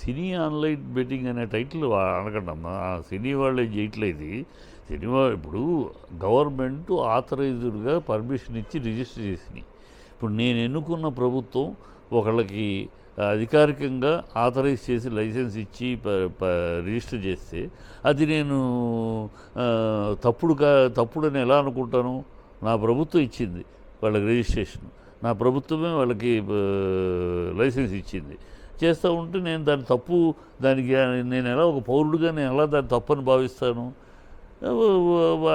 సినీ online betting అనే title అనకండమ్మా cine వాళ్ళే చేయట్లేదు సినిమా ఇప్పుడు గవర్నమెంట్ ఆథరైజ్డ్గా పర్మిషన్ ఇచ్చి రిజిస్టర్ చేసినాయి ఇప్పుడు నేను ఎన్నుకున్న ప్రభుత్వం ఒకళ్ళకి అధికారికంగా ఆథరైజ్ చేసి లైసెన్స్ ఇచ్చి ప- రిజిస్టర్ చేస్తే అది నేను ఆ, తప్పుడుగా తప్పుడని ఎలా అనుకుంటాను? నా ప్రభుత్వం ఇచ్చింది వాళ్ళకి రిజిస్ట్రేషన్. నా ప్రభుత్వమే వాళ్ళకి లైసెన్స్ ఇచ్చింది. చేస్తూ ఉంటే నేను దాని తప్పు దానికి నేను ఎలా ఒక పౌరుడిగా నేను ఎలా దాన్ని తప్పని భావిస్తాను?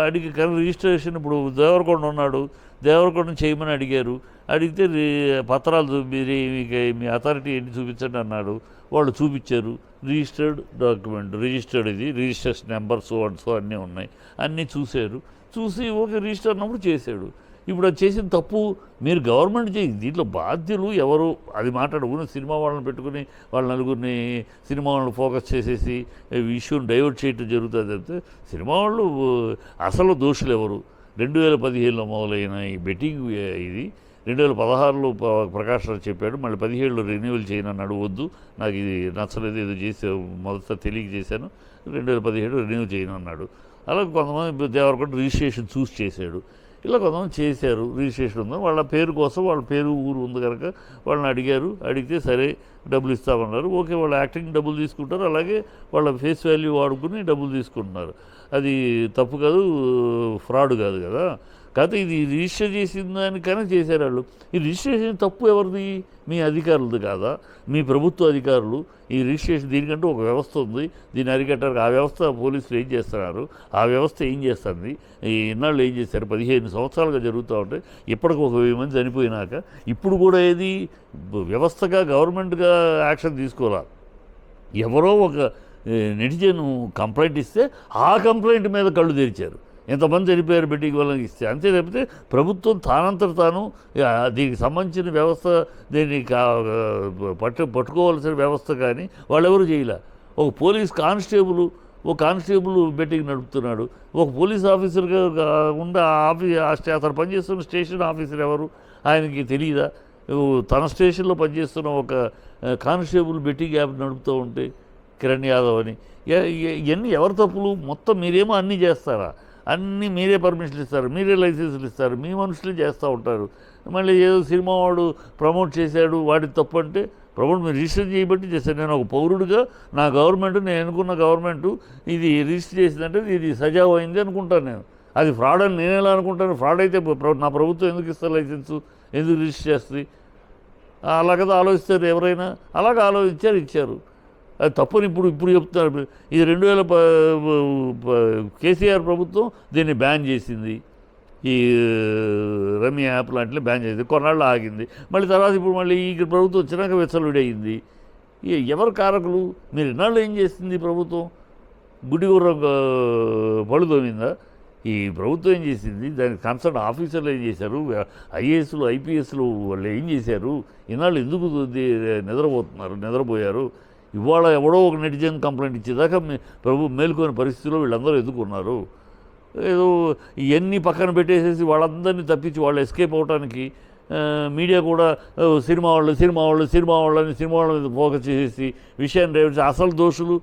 అడిగి కానీ రిజిస్ట్రేషన్ ఇప్పుడు దేవరకొండ ఉన్నాడు. దేవరకొండ చేయమని అడిగారు. అడిగితే రి- పత్రాలు మీరు మీకు మీ అథారిటీ ఏంటి చూపించండి అన్నాడు. వాళ్ళు చూపించారు. రిజిస్టర్డ్ డాక్యుమెంట్ రిజిస్టర్డ్ ఇది రిజిస్ట్రేషన్ నెంబర్స్ అండ్ సో అన్నీ ఉన్నాయి. అన్నీ చూశారు. చూసి ఓకే రిజిస్టర్ అన్నప్పుడు చేశాడు. ఇప్పుడు అది చేసిన తప్పు మీరు గవర్నమెంట్ చేయి. దీంట్లో బాధ్యులు ఎవరు? అది మాట్లాడుకుని సినిమా వాళ్ళని పెట్టుకుని వాళ్ళ నలుగురిని సినిమా వాళ్ళని ఫోకస్ చేసేసి ఇష్యూని డైవర్ట్ చేయటం జరుగుతుంది తప్పితే సినిమా వాళ్ళు అసలు దోషులు ఎవరు? రెండు వేల పదిహేనులో మొదలైన ఈ బెట్టింగ్ ఇది రెండు వేల పదహారులో ప- ప్రకాష్ రావు చెప్పాడు మళ్ళీ పదిహేడులో రెన్యువల్ చేయను అన్నాడు వద్దు నాకు ఇది నచ్చలేదు ఏదో చేసే మొదట తెలియక చేశాను. రెండు వేల పదిహేడు రెన్యూ చేయను అన్నాడు. అలాగే కొంతమంది దేవరకొండ రిజిస్ట్రేషన్ చూసి చేశాడు. ఇలా కొంతమంది చేశారు రిజిస్ట్రేషన్ ఉంది వాళ్ళ పేరు కోసం వాళ్ళ పేరు ఊరు ఉంది కనుక వాళ్ళని అడిగారు. అడిగితే సరే డబ్బులు ఇస్తామన్నారు. ఓకే వాళ్ళు యాక్టింగ్ డబ్బులు తీసుకుంటారు. అలాగే వాళ్ళ ఫేస్ వాల్యూ వాడుకుని డబ్బులు తీసుకుంటున్నారు. అది తప్పు కాదు ఫ్రాడ్ కాదు కదా. కాకపోతే ఇది రిజిస్టర్ చేసిన దానికైనా చేశారు వాళ్ళు ఈ రిజిస్ట్రేషన్ తప్పు ఎవరిది? మీ అధికారులది కాదా? మీ ప్రభుత్వ అధికారులు ఈ రిజిస్ట్రేషన్ దీనికంటే ఒక వ్యవస్థ ఉంది. దీన్ని అరికట్టారు ఆ వ్యవస్థ పోలీసులు ఏం చేస్తున్నారు? ఆ వ్యవస్థ ఏం చేస్తుంది? ఈ ఇన్నాళ్ళు ఏం చేశారు? పదిహేను సంవత్సరాలుగా జరుగుతూ ఉంటే ఇప్పటికి ఒక వెయ్యి మంది చనిపోయినాక ఇప్పుడు కూడా ఏది? వ్యవస్థగా గవర్నమెంట్గా యాక్షన్ తీసుకోవాలి? ఎవరో ఒక నెటిజన్ కంప్లైంట్ ఇస్తే ఆ కంప్లైంట్ మీద కళ్ళు తెరిచారు. ఇంతమంది చనిపోయారు బెట్టింగ్ వల్ల ఇస్తే అంతే తప్పితే ప్రభుత్వం తానంతట తాను దీనికి సంబంధించిన వ్యవస్థ దీన్ని కా- పట్టు పట్టుకోవాల్సిన వ్యవస్థ కానీ వాళ్ళెవరు చేయలే. ఒక పోలీస్ కానిస్టేబుల్ ఒక కానిస్టేబుల్ బెట్టింగ్ నడుపుతున్నాడు. ఒక పోలీస్ ఆఫీసర్గా ఉండే ఆఫీ అతను పనిచేస్తున్న స్టేషన్ ఆఫీసర్ ఎవరు? ఆయనకి తెలియదా తన స్టేషన్లో పనిచేస్తున్న ఒక కానిస్టేబుల్ బెట్టింగ్ యాప్ నడుపుతూ ఉంటే కిరణ్ యాదవ్ అని. ఇవన్నీ ఎవరి తప్పులు? మొత్తం మీరేమో అన్నీ చేస్తారా? అన్నీ మీరే పర్మిషన్లు ఇస్తారు మీరే లైసెన్సులు ఇస్తారు మీ మనుషులు చేస్తూ ఉంటారు. మళ్ళీ ఏదో సినిమా వాడు ప్రమోట్ చేశాడు వాడి తప్పు అంటే ప్రమోట్ మీరు రిజిస్టర్ చేయబట్టి చేశాను నేను ఒక పౌరుడిగా నా గవర్నమెంట్ నేను అనుకున్న గవర్నమెంట్ ఇది రిజిస్టర్ చేసిందంటే ఇది సజావు అయింది అనుకుంటాను నేను. అది ఫ్రాడ్ అని నేను ఎలా అనుకుంటాను? ఫ్రాడ్ అయితే నా ప్రభుత్వం ఎందుకు ఇస్తారు లైసెన్సు? ఎందుకు రిజిస్టర్ చేస్తుంది? అలాగదా ఆలోచిస్తారు ఎవరైనా? అలాగ ఆలోచించారు ఇచ్చారు. అది తప్పని ఇప్పుడు ఇప్పుడు చెప్తున్నారు. ఇది రెండు వేల కేసీఆర్ ప్రభుత్వం దీన్ని బ్యాన్ చేసింది. ఈ రమ్య యాప్ లాంటివి బ్యాన్ చేసింది. కొన్నాళ్ళు ఆగింది. మళ్ళీ తర్వాత ఇప్పుడు మళ్ళీ ఈ ప్రభుత్వం వచ్చినాక విచ్చలుడయింది ఈ ఎవరు కారకులు? మీరు ఇన్నాళ్ళు ఏం చేసింది ప్రభుత్వం? గుడి గుర్రం ఈ ప్రభుత్వం ఏం చేసింది? దానికి కన్సర్న్ ఆఫీసర్లు ఏం చేశారు? ఐఏఎస్లు ఐపీఎస్లు వాళ్ళు ఏం చేశారు? ఇన్నాళ్ళు ఎందుకు నిద్రపోతున్నారు నిద్రపోయారు? ఇవాళ ఎవడో ఒక నెటిజన్ కంప్లైంట్ ఇచ్చేదాకా మీ- ప్రభు మేల్కొని పరిస్థితిలో వీళ్ళందరూ ఎదుర్కొన్నారు. ఏదో ఇవన్నీ పక్కన పెట్టేసేసి వాళ్ళందరినీ తప్పించి వాళ్ళు ఎస్కేప్ అవడానికి మీడియా కూడా సినిమా వాళ్ళు సినిమా వాళ్ళు సినిమా వాళ్ళని సినిమా వాళ్ళ మీద ఫోకస్ చేసేసి విషయాన్ని రేపించి అసలు దోషులు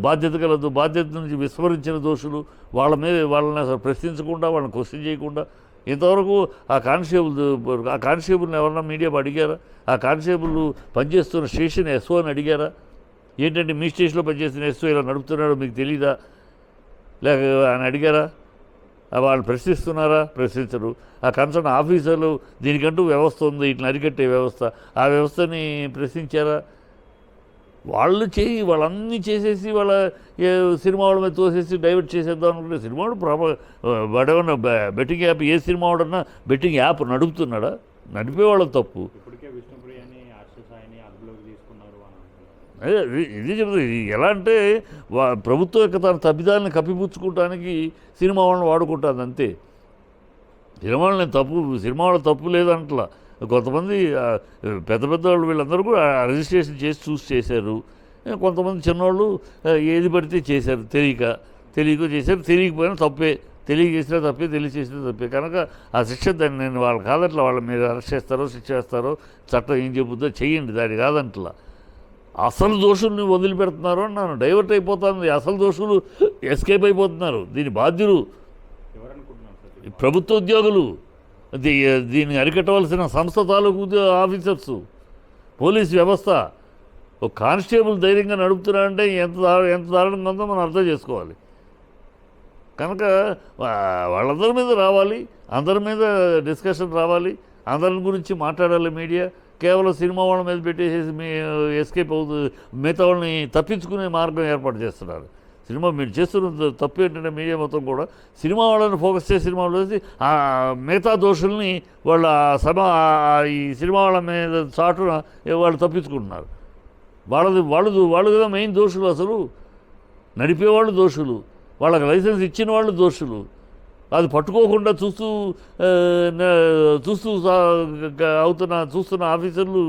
బాధ్యత కలదు బాధ్యత నుంచి విస్మరించిన దోషులు వాళ్ళ మీద వాళ్ళని అసలు ప్రశ్నించకుండా వాళ్ళని క్వశ్చన్ చేయకుండా ఇంతవరకు ఆ కానిస్టేబుల్ ఆ కానిస్టేబుల్ని ఎవరన్నా మీడియా అడిగారా? ఆ కానిస్టేబుల్ పనిచేస్తున్న స్టేషన్ ఎస్ఓ అని అడిగారా? ఏంటంటే మీ స్టేషన్లో పనిచేస్తున్న ఎస్ఓ ఇలా నడుపుతున్నాడో మీకు తెలీదా? లేక ఆయన అడిగారా? వాళ్ళు ప్రశ్నిస్తున్నారా? ప్రశ్నించరు. ఆ కన్సర్న్ ఆఫీసర్లు దీనికంటూ వ్యవస్థ ఉంది ఇట్లా అరికట్టే వ్యవస్థ. ఆ వ్యవస్థని ప్రశ్నించారా? వాళ్ళు చేయి వాళ్ళన్నీ చేసేసి వాళ్ళ సినిమా వాళ్ళ మీద తోసేసి డైవర్ట్ చేసేద్దాం అనుకుంటే సినిమా వాడు ప్రాప వాడేమన్నా బెట్టింగ్ యాప్ ఏ సినిమా వాడన్నా బెట్టింగ్ యాప్ నడుపుతున్నాడా? నడిపేవాళ్ళ తప్పు. అదే ఇది- ఇది చెప్తుంది ఇది ఎలా అంటే వా ప్రభుత్వం యొక్క తన తప్పిదాలను కప్పిపుచ్చుకోవడానికి సినిమా వాళ్ళని వాడుకుంటుంది అంతే. సినిమా నేను తప్పు సినిమా తప్పు లేదంటలా. కొంతమంది పెద్ద పెద్ద వాళ్ళు వీళ్ళందరూ కూడా రిజిస్ట్రేషన్ చేసి చూసి చేశారు. కొంతమంది చిన్నవాళ్ళు ఏది పడితే చేశారు తెలియక తెలియక చేశారు తెలియకపోయినా తప్పే తెలియజేసినా తప్పే తెలియచేసినా తప్పే. కనుక ఆ శిక్ష దాన్ని నేను వాళ్ళు కాదట్లా వాళ్ళ మీద అరెస్ట్ చేస్తారో శిక్ష చేస్తారో చట్టం ఏం చెబుద్దో చెయ్యండి దాన్ని కాదంటలా. అసలు దోషుల్ని వదిలిపెడుతున్నారు అన్నాను. డైవర్ట్ అయిపోతుంది. అసలు దోషులు ఎస్కేప్ అయిపోతున్నారు. దీని బాధ్యులు ప్రభుత్వ ఉద్యోగులు. దీ దీన్ని అరికట్టవలసిన సంస్థ తాలూకు ఉద్యో- ఆఫీసర్సు. పోలీస్ వ్యవస్థ. ఒక కానిస్టేబుల్ ధైర్యంగా నడుపుతున్నారంటే ఎంత ఎంత దారుణంగా ఉందో మనం అర్థం చేసుకోవాలి. కనుక వాళ్ళందరి మీద రావాలి. అందరి మీద డిస్కషన్ రావాలి. అందరి గురించి మాట్లాడాలి మీడియా. కేవలం సినిమా వాళ్ళ మీద పెట్టేసేసి మీ ఎస్కేప్ అవుతుంది మిగతా వాళ్ళని తప్పించుకునే మార్గం ఏర్పాటు చేస్తున్నారు. సినిమా మీరు చేస్తున్న తప్పు ఏంటంటే మీడియా మొత్తం కూడా సినిమా వాళ్ళని ఫోకస్ చేసి సినిమా వాళ్ళు ఆ మిగతా దోషుల్ని వాళ్ళ సభ ఈ సినిమా వాళ్ళ మీద చాటున వాళ్ళు తప్పించుకుంటున్నారు. వాళ్ళది వాళ్ళు వాళ్ళు కదా మెయిన్ దోషులు అసలు. నడిపేవాళ్ళు దోషులు. వాళ్ళకి లైసెన్స్ ఇచ్చిన వాళ్ళు దోషులు. అది పట్టుకోకుండా చూస్తూ చూస్తూ అవుతున్న చూస్తున్న ఆఫీసర్లు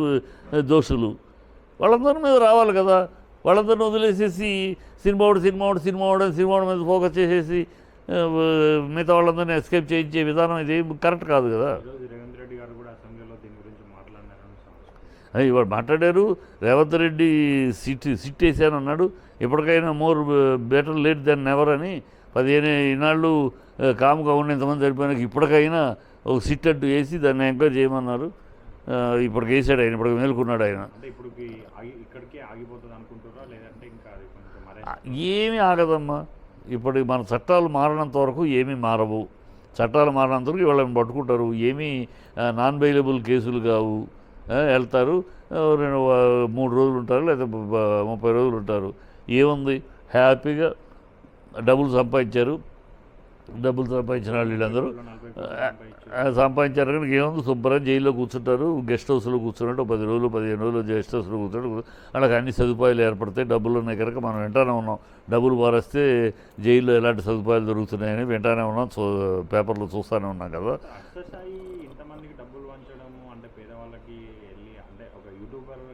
దోషులు. వాళ్ళందరి మీద రావాలి కదా. వాళ్ళందరిని వదిలేసేసి సినిమా వాడు సినిమా సినిమా సినిమా మీద ఫోకస్ చేసేసి మిగతా వాళ్ళందరినీ ఎస్కేప్ చేయించే విధానం ఇది కరెక్ట్ కాదు కదా. ఇవాడు మాట్లాడారు రేవంత్ రెడ్డి సిట్ సిట్ వేసాను అన్నాడు ఇప్పటికైనా more better late than never అని. పదిహేను ఈనాళ్ళు కాముగా ఉన్న ఇంతమంది సరిపోయినాక ఇప్పటికైనా ఒక సిట్ అడ్డు వేసి దాన్ని ఎంక్వైరీ చేయమన్నారు. ఇప్పటికి వేసాడు ఆయన ఇప్పటికి మేలుకున్నాడు ఆయన. ఏమీ ఆగదమ్మా. ఇప్పుడు మన చట్టాలు మారినంత వరకు ఏమీ మారవు. చట్టాలు మారినంత వరకు వాళ్ళని పట్టుకుంటారు. ఏమీ నాన్ బెయిలబుల్ కేసులు కావు. వెళ్తారు. రెండు మూడు రోజులు ఉంటారు లేదా ముప్పై రోజులు ఉంటారు. ఏముంది? హ్యాపీగా డబ్బులు సంపాదించారు. డబ్బులు సంపాదించిన వాళ్ళు వీళ్ళందరూ. సంపాదించారు. కనుక ఏముంది? శుభ్రం జైల్లో కూర్చుంటారు. గెస్ట్ హౌస్లో కూర్చున్నట్టు పది రోజులు పదిహేను రోజులు గెస్ట్ హౌస్లో కూర్చుంటారు వాళ్ళకి అన్ని సదుపాయాలు ఏర్పడతాయి. డబ్బులు ఉన్నాయి కనుక మనం వింటానే ఉన్నాం. డబ్బులు పారేస్తే జైల్లో ఎలాంటి సదుపాయాలు దొరుకుతున్నాయని వింటానే ఉన్నాం. చూ పేపర్లో చూస్తూనే ఉన్నాం కదా అక్షసాయి ఇంతమందికి డబ్బులు పంచడము అంటే పేదవాళ్ళకి వెళ్ళి అంటే ఒక యూట్యూబర్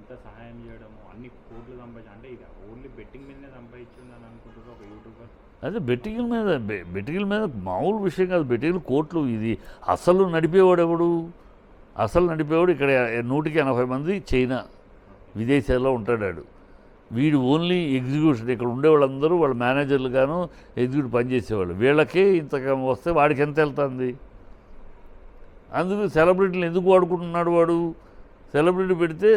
ఇంత సహాయం చేయడము అన్ని కోట్లు సంపాదించి అంటే ఇది ఓన్లీ బెట్టింగ్ మీదనే సంపాదించిందని ఒక యూట్యూబర్. అదే బెట్టింగ్ల మీద బెట్టికల బెట్టింగ్ల మీద మామూలు విషయం కాదు. బెట్టింగ్లు కోట్లు ఇది అసలు నడిపేవాడు ఎవడు? అసలు నడిపేవాడు ఇక్కడ నూటికి ఎనభై మంది చైనా విదేశాల్లో ఉంటాడాడు. వీడు ఓన్లీ ఎగ్జిక్యూషన్ ఇక్కడ ఉండేవాళ్ళందరూ వాళ్ళ మేనేజర్లు గాను ఎగ్జిక్యూటివ్ పనిచేసేవాళ్ళు వీళ్ళకే ఇంత వస్తే వాడికి ఎంత వెళ్తుంది? అందుకు సెలబ్రిటీలు ఎందుకు వాడుకుంటున్నాడు వాడు? సెలబ్రిటీ పెడితే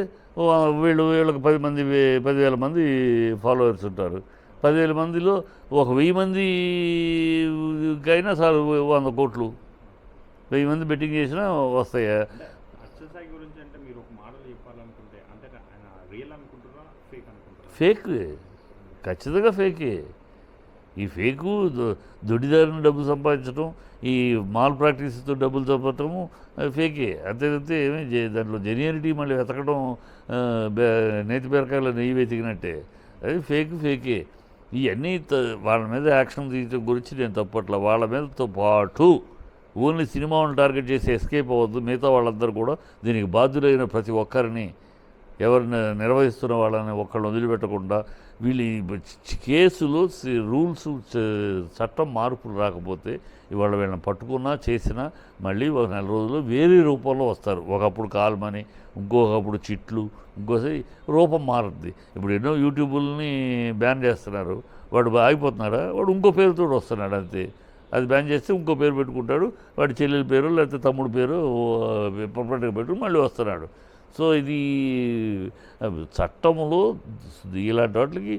వీళ్ళు వీళ్ళకి పది మంది పదివేల మంది ఫాలోవర్స్ ఉంటారు. పదివేల మందిలో ఒక వెయ్యి మందికైనా చాలు వంద కోట్లు. వెయ్యి మంది బెట్టింగ్ చేసినా వస్తాయా? ఫేక్ ఖచ్చితంగా ఫేకే ఈ ఫేకు దొ- దొడ్డిదారిని డబ్బు సంపాదించడం ఈ మాల్ ప్రాక్టీస్తో డబ్బులు చంపటము ఫేకే. అంతేదంతే ఏమీ దాంట్లో జెన్యూనిటీ మళ్ళీ వెతకడం బే- నేతి బెరకాయలు నెయ్యి వెతికినట్టే. అది ఫేక్ ఫేకే. ఇవన్నీ వాళ్ళ మీద యాక్షన్ తీయడం గురించి నేను తప్పట్లా వాళ్ళ మీదతో పాటు ఓన్లీ సినిమాను టార్గెట్ చేసి ఎస్కేప్ అవ్వద్దు. మిగతా వాళ్ళందరూ కూడా దీనికి బాధ్యులైన ప్రతి ఒక్కరిని ఎవరిని నిర్వహిస్తున్న వాళ్ళని ఒక్కళ్ళని వదిలిపెట్టకుండా వీళ్ళు కేసులు కేసులో రూల్స్ చట్టం మార్పులు రాకపోతే ఇవాళ వీళ్ళని పట్టుకున్నా చేసినా మళ్ళీ ఒక నెల రోజుల్లో వేరే రూపంలో వస్తారు. ఒకప్పుడు కాల్మని ఇంకొకప్పుడు చిట్లు ఇంకోసారి రూపం మారుద్ది. ఇప్పుడు ఎన్నో యూట్యూబుల్ని బ్యాన్ చేస్తున్నారు. వాడు ఆగిపోతున్నాడా? వాడు ఇంకో పేరుతో వస్తున్నాడు అంతే. అది బ్యాన్ చేస్తే ఇంకో పేరు పెట్టుకుంటాడు. వాడి చెల్లెల పేరు లేకపోతే తమ్ముడు పేరు పర్ఫెక్ట్గా పెట్టుకుని మళ్ళీ వస్తున్నాడు. సో ఇది చట్టంలో ఇలాంటి వాటికి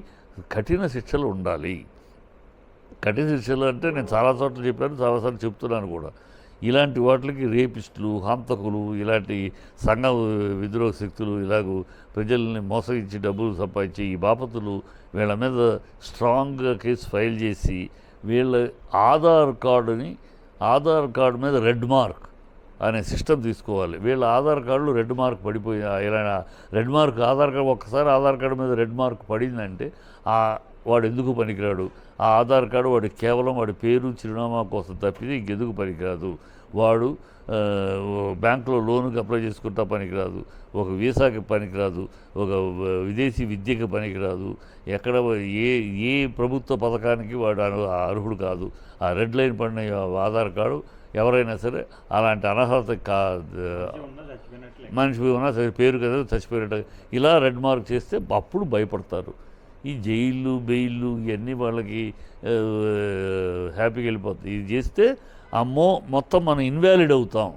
కఠిన శిక్షలు ఉండాలి. కఠిన శిక్షలు అంటే నేను చాలా చోట్ల చెప్పాను చాలాసార్లు చెప్తున్నాను కూడా. ఇలాంటి వాటికి రేపిస్టులు హంతకులు ఇలాంటి సంఘ విద్రోహ శక్తులు ఇలాగూ ప్రజల్ని మోసగించి డబ్బులు సంపాదించి ఈ బాపతులు వీళ్ళ మీద స్ట్రాంగ్గా కేసు ఫైల్ చేసి వీళ్ళ ఆధార్ కార్డుని ఆధార్ కార్డు మీద రెడ్ మార్క్ అనే సిస్టమ్ తీసుకోవాలి. వీళ్ళ ఆధార్ కార్డులు రెడ్ మార్క్ పడిపోయి ఇలా రెడ్ మార్క్ ఆధార్ కార్డు ఒక్కసారి ఆధార్ కార్డు మీద రెడ్ మార్క్ పడిందంటే ఆ వాడు ఎందుకు పనికిరాడు? ఆ ఆధార్ కార్డు వాడు కేవలం వాడి పేరు చిరునామా కోసం తప్పితే ఇంకెందుకు పనికిరాదు? వాడు బ్యాంకులో లోనుకి అప్లై చేసుకుంటా పనికిరాదు. ఒక వీసాకి పనికిరాదు. ఒక విదేశీ విద్యకి పనికిరాదు. ఎక్కడ ఏ ఏ ప్రభుత్వ పథకానికి వాడు అర్హుడు కాదు. ఆ రెడ్ లైన్ పడిన ఆధార్ కార్డు ఎవరైనా సరే అలాంటి అనర్హత కా మనిషి ఉన్నా సరే పేరు కదా చచ్చిపోయినట్టు. ఇలా రెడ్ మార్క్ చేస్తే అప్పుడు భయపడతారు. ఈ జైళ్ళు బెయిళ్ళు ఇవన్నీ వాళ్ళకి హ్యాపీగా వెళ్ళిపోతాయి. ఇది చేస్తే అమ్మో మొత్తం మనం ఇన్వాలిడ్ అవుతాం.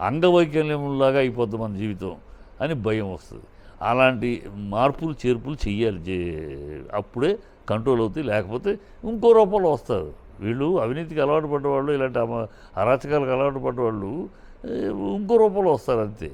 అంగవైకల్యంలాగా అయిపోద్ది మన జీవితం అని భయం వస్తుంది. అలాంటి మార్పులు చేర్పులు చెయ్యాలి. జే- అప్పుడే కంట్రోల్ అవుతాయి. లేకపోతే ఇంకో రూపంలో వస్తారు. వీళ్ళు అవినీతికి అలవాటు పడ్డవాళ్ళు ఇలాంటి అమ- అరాచకాలకు అలవాటు పడ్డవాళ్ళు ఏ, ఇంకో రూపంలో వస్తారు అంతే.